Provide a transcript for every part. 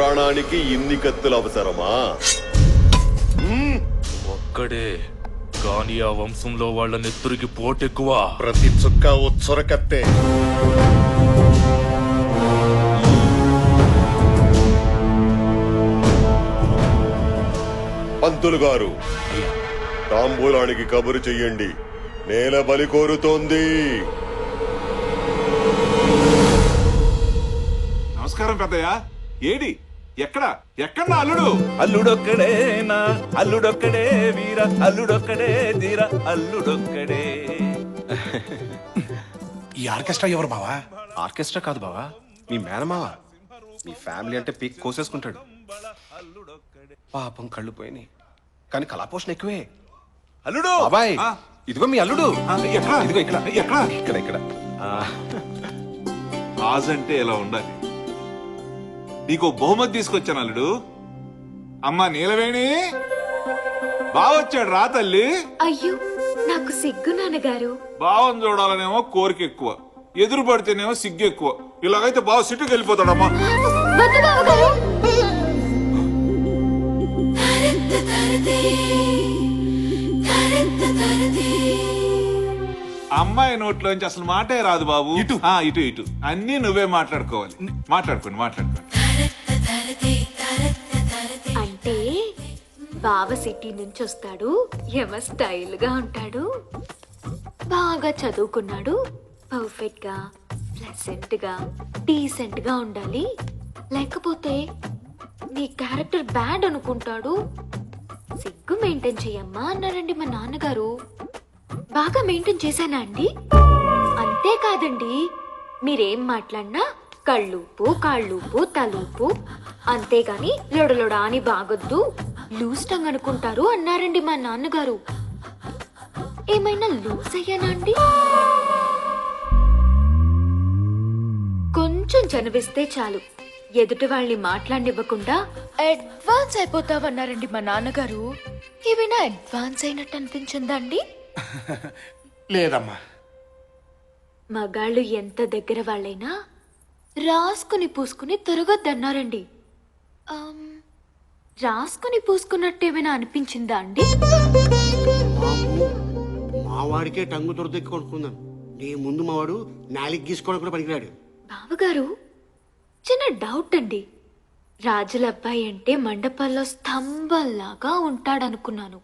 ప్రాణానికి ఇన్ని కత్తులు అవసరమా? ఒక్కడే. కానీ ఆ వంశంలో వాళ్ళ నెత్తురికి పోటెక్కువ. ప్రతి చుక్క ఓ చొరకత్తే. పంతులు గారు తాంబూలానికి కబురు చెయ్యండి. నేల బలి కోరుతోంది. నమస్కారం పెద్దయ్య. ఏడి? ఎక్కడ? ఎక్కడ నా అల్లుడు? అల్లుడొక్కడేనా? అల్లుడొక్కడే వీర? అల్లుడొక్కడే ధీర అల్లుడొక్కడే. ఈ ఆర్కెస్ట్రా ఎవరు బావా? ఆర్కెస్ట్రా కాదు బావా మీ మేనమావ. మీ ఫ్యామిలీ అంటే పీక్ కోసేసుకుంటాడు. పాపం కళ్ళు పోయినాయి కానీ కళాపోషణ ఎక్కువే. అల్లుడు! బాబాయ్. ఇదిగో మీ అల్లుడు. ఎక్కడ? ఇదిగో ఇక్కడ. ఎక్కడ? ఇక్కడ ఇక్కడ. ఆ, ఆజ్ అంటే ఎలా ఉండాలి? నీకు ఓ బహుమతి తీసుకొచ్చాను అల్లుడు. అమ్మా నీలవేణి బావొచ్చాడు రా తల్లి. అయ్యో నాకు సిగ్గు నాన్నగారు. బావం చూడాలనేమో కోరిక ఎక్కువ. ఎదురు పడితేనేమో సిగ్గు ఎక్కువ. ఇలాగైతే బావ సిట్టుకు వెళ్ళిపోతాడమ్మా. వద్దు బావగారు అమ్మాయి నోట్లోంచి అసలు మాటే రాదు బాబు. ఇటు. ఆ, ఇటు ఇటు. అన్ని నువ్వే మాట్లాడుకోవాలి. మాట్లాడుకోండి మాట్లాడుకోండి. బావ సిటీ నుంచి వస్తాడు. ఎవ స్టైల్గా ఉంటాడు. బాగా చదువుకున్నాడు. పర్ఫెక్ట్గా ప్లెసెంట్గా డీసెంట్గా ఉండాలి. లేకపోతే నీ క్యారెక్టర్ బ్యాడ్ అనుకుంటాడు. సిగ్గు మెయింటైన్ చెయ్యమ్మా అన్నారండి మా నాన్నగారు. బాగా మెయింటైన్ చేశానా అండి? అంతేకాదండి మీరేం మాట్లాడినా కళ్ళూపు కాళ్ళూపు తలూపు అంతేగాని లొడలొడా అని బాగొద్దు. లూజ్ టంగ్ అనుకుంటారు అన్నారండి మా నాన్నగారు. ఏమైనా లూజ్ అయ్యానా అండి? కొంచెం చనివిస్తే చాలు. ఎదుటి వాళ్ళని మాట్లాడివ్వకుండా అడ్వాన్స్ అయిపోతావన్నారండి మా నాన్నగారు. ఏమైనా అడ్వాన్స్ అయినట్టు అనిపించిందా అండి? లేదమ్మా. మగాళ్ళు ఎంత దగ్గర వాళ్ళైనా రాసుకుని పూసుకుని తిరగొద్దన్నారండి. ఆమ్, రాసుకుని పూసుకున్నట్టు ఏమైనా అనిపించిందా అండి? మా వాడికే టంగు దొరదెక్కి కొనుక్కుందాం నీ ముందు మావాడు నాలికి గీసుకోవడం కూడా పనికిరాడు. బావగారు చిన్న డౌట్ అండి. రాజుల అబ్బాయి అంటే మండపాల్లో స్తంభంలాగా ఉంటాడనుకున్నాను.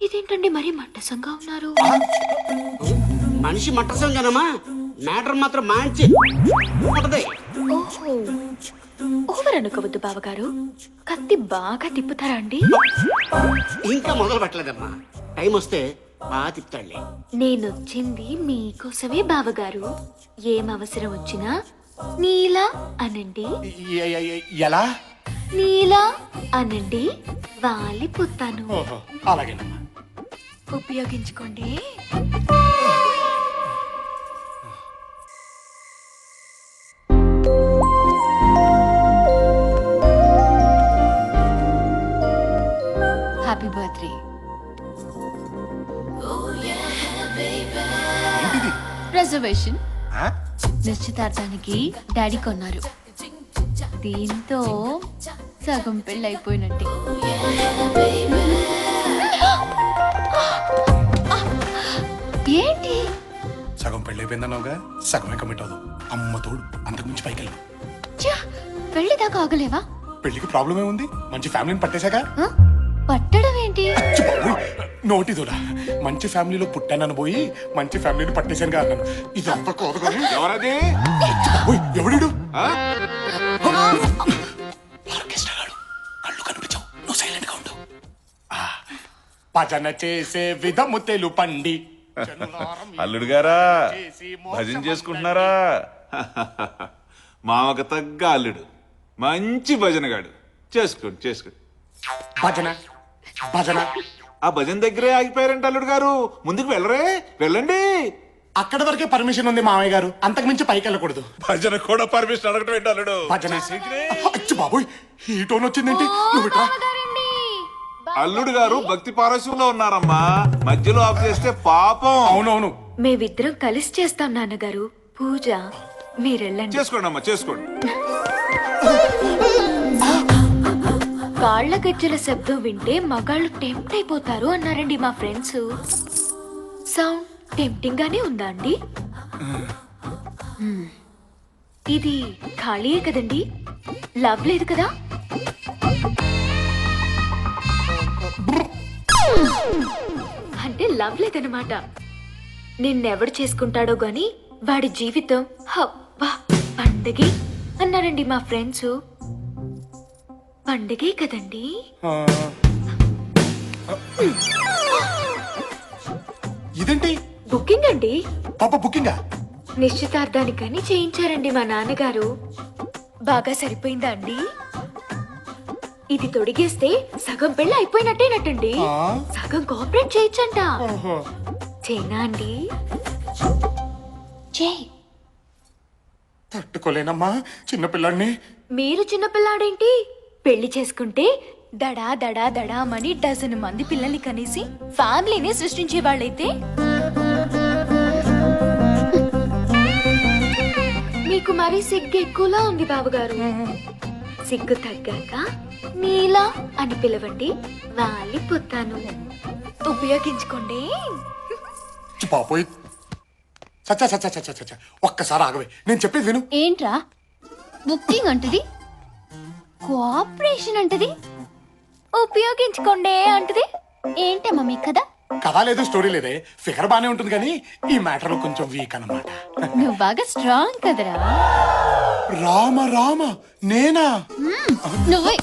ఇదేంటండి మరీ మట్టసంగా ఉన్నారు? మనిషి మట్టసం కదమ్మా మ్యాటర్ మాత్రం మంచి ఉంటది ఓహో. ఓవర్ అనుకోవద్దు బావగారు. కత్తి బాగా తిప్పుతారా అండి? ఇంకా మొదలు పెట్టలేదమ్మా. టైం వస్తే బాగా తిప్పుతాడులే. నేనొచ్చింది మీకోసమే బావగారు. ఏం అవసరం వచ్చినా నీలా అనండి. ఎ- ఎ- ఎ- ఎలా? నీలా అనండి. వాలిపోతాను ఓహో అలాగేనమ్మా. ఉపయోగించుకోండి. Happy birthday reservation? నిశ్చితార్థానికి డాడీ కొన్నారు. దీంతో సగం పెళ్ళి అయిపోయినట్టే ఏంటి? సగం పెళ్ళైపోయిందన్నావుగా? సగమే కమిట్ అవ్వదు. అమ్మ తోడు అంతకుమించి పైకి వెళ్ళు పెళ్ళి దాకా ఆగలేవా? పెళ్ళికి ప్రాబ్లం ఏముంది? మంచి ఫ్యామిలీని పట్టేశాక? పట్టడం ఏంటి నోటి దూరా మంచి ఫ్యామిలీలో పుట్టానని పోయి మంచి ఫ్యామిలీని పట్టేశానుగా అన్నాను. ఇది అంత కోదకొని ఎవరది ఎవడు ఆ? ఆర్కెస్ట్రా గాడు. కళ్ళు కనిపించవు. నువ్వు సైలెంట్గా ఉండు. ఆ, భజన చేసే విధము తెలుపండి. అల్లుడు గారా భజన చేసుకుంటున్నారా? మామకు తగ్గ అల్లుడు. మంచి భజనగాడు చేసుకోండి చేసుకోండి. భజన? భజన. ఆ భజన దగ్గరే ఆగిపోయారంట అల్లుడు గారు. ముందుకు వెళ్ళరే వెళ్ళండి. అక్కడ వరకే పర్మిషన్ ఉంది మామయ్య గారు. అంతకు మించి పైకి వెళ్ళకూడదు. భజన కూడా పర్మిషన్ అడగటం ఏంటి అల్లుడు? భజన. అచ్చు బాబోయ్ ఈ టోన్ వచ్చిందేంటి? నువ్వు ఇట్రా. అల్లుడు గారు భక్తి పారస్యంలో ఉన్నారమ్మా. మధ్యలో ఆఫ్ చేస్తే పాపం. అవునవును. మేమిద్దరం కలిసి చేస్తాం నాన్నగారు. పూజ. మీరెళ్ళండి చేసుకోండి అమ్మా చేసుకోండి. కాళ్ళ గజ్జల శబ్దం వింటే మగాళ్ళు టెంప్ట్ అయిపోతారు అన్నారండి మా ఫ్రెండ్స్. సౌండ్ టెంప్టింగ్ గానే ఉందా అండి? మ్మ్. ఇది ఖాళీయే కదండి? లవ్ లేదు కదా? అంటే లవ్ లేదనమాట నిన్నెవడు చేసుకుంటాడో గాని వాడి జీవితం హబ్బా పండగే అన్నారండి మా ఫ్రెండ్స్. పండగే కదండి. ఇదేంటి? బుకింగ్ అండి. పాప బుకింగా? నిశ్చితార్థానికని చేయించారండి మా నాన్నగారు. బాగా సరిపోయిందా అండి? ఇది తొడిగేస్తే సగం పెళ్ళి అయిపోయినట్టేనట్టండి సగం కోఆపరేట్ చేయొచ్చంట. చేనా అండి? చేయి తట్టుకోలేనమ్మా చిన్నపిల్లాడిని మీరు చిన్నపిల్లాడేంటి పెళ్ళి చేసుకుంటే దడా దడా దడామని డజన్ మంది పిల్లల్ని కనేసి ఫ్యామిలీని సృష్టించే వాళ్ళైతే? మీకు మరి సిగ్గు ఎక్కువలా ఉంది బాబుగారు. సిగ్గు తగ్గాక నీలా అని పిలవండి వాలిపోతాను ఉపయోగించుకోండి. పాపోయ్. చచ్చా చచ్చా చచ్చా చచ్చా. ఒక్కసారి ఆగవే. నేను చెప్పేది విను. ఏంట్రా? బుకింగ్ అంటది కోఆపరేషన్ అంటది? ఉపయోగించుకోండి అంటది? ఏంటమ్మా మీ కదా కథ లేదు స్టోరీ లేదే. ఫిగర్ బానే ఉంటుంది కానీ ఈ మ్యాటర్లో కొంచెం వీక్ అన్నమాట. నువ్వు బాగా స్ట్రాంగ్ కదరా. రామ రామ నేనా? నువ్వు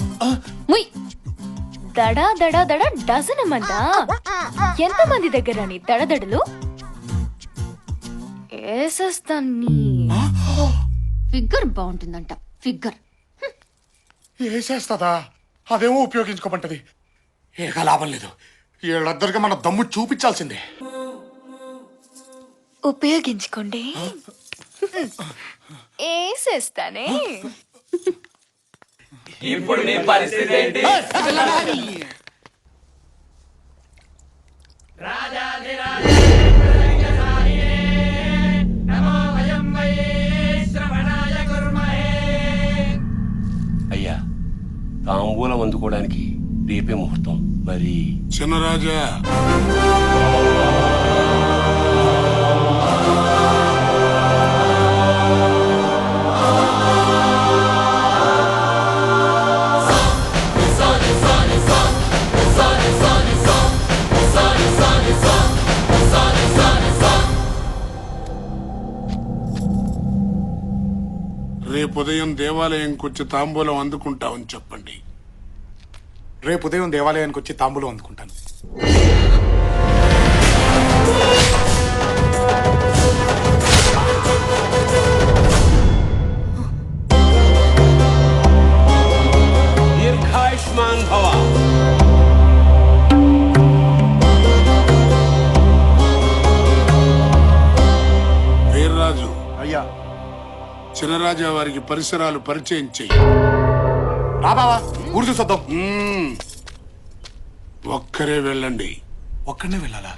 ముయ్. దడా దడా దడా డజన్ మందా ఎంత మంది దగ్గర నీ దడదడలు? ఏసేస్తాన్ని. ఫిగర్ బాగుంటుందంట. ఫిగర్. వేసేస్తుందా? అదేమో ఉపయోగించుకోమంటది. ఏగా లాభం లేదు. వీళ్ళిద్దరికి మన దమ్ము చూపించాల్సిందే. ఉపయోగించుకోండి. ఏసేస్తానే. అయ్యా చేసుకోవడానికి రేపే ముహూర్తం. మరి చిన్నరాజా. రేపు ఉదయం దేవాలయంకి వచ్చి తాంబూలం అందుకుంటామని చెప్పండి. రేపు ఉదయం దేవాలయానికి వచ్చి తాంబూలం అందుకుంటాను. దీర్ఘాయుష్మాన్ భవ. వీర్రాజు అయ్యా. చిన్నరాజా వారికి పరిసరాలు పరిచయం చెయ్యి. రా బావా. ఊరు చూసొద్దాం. ఒక్కరే వెళ్ళండి. ఒక్కడనే వెళ్ళాలా?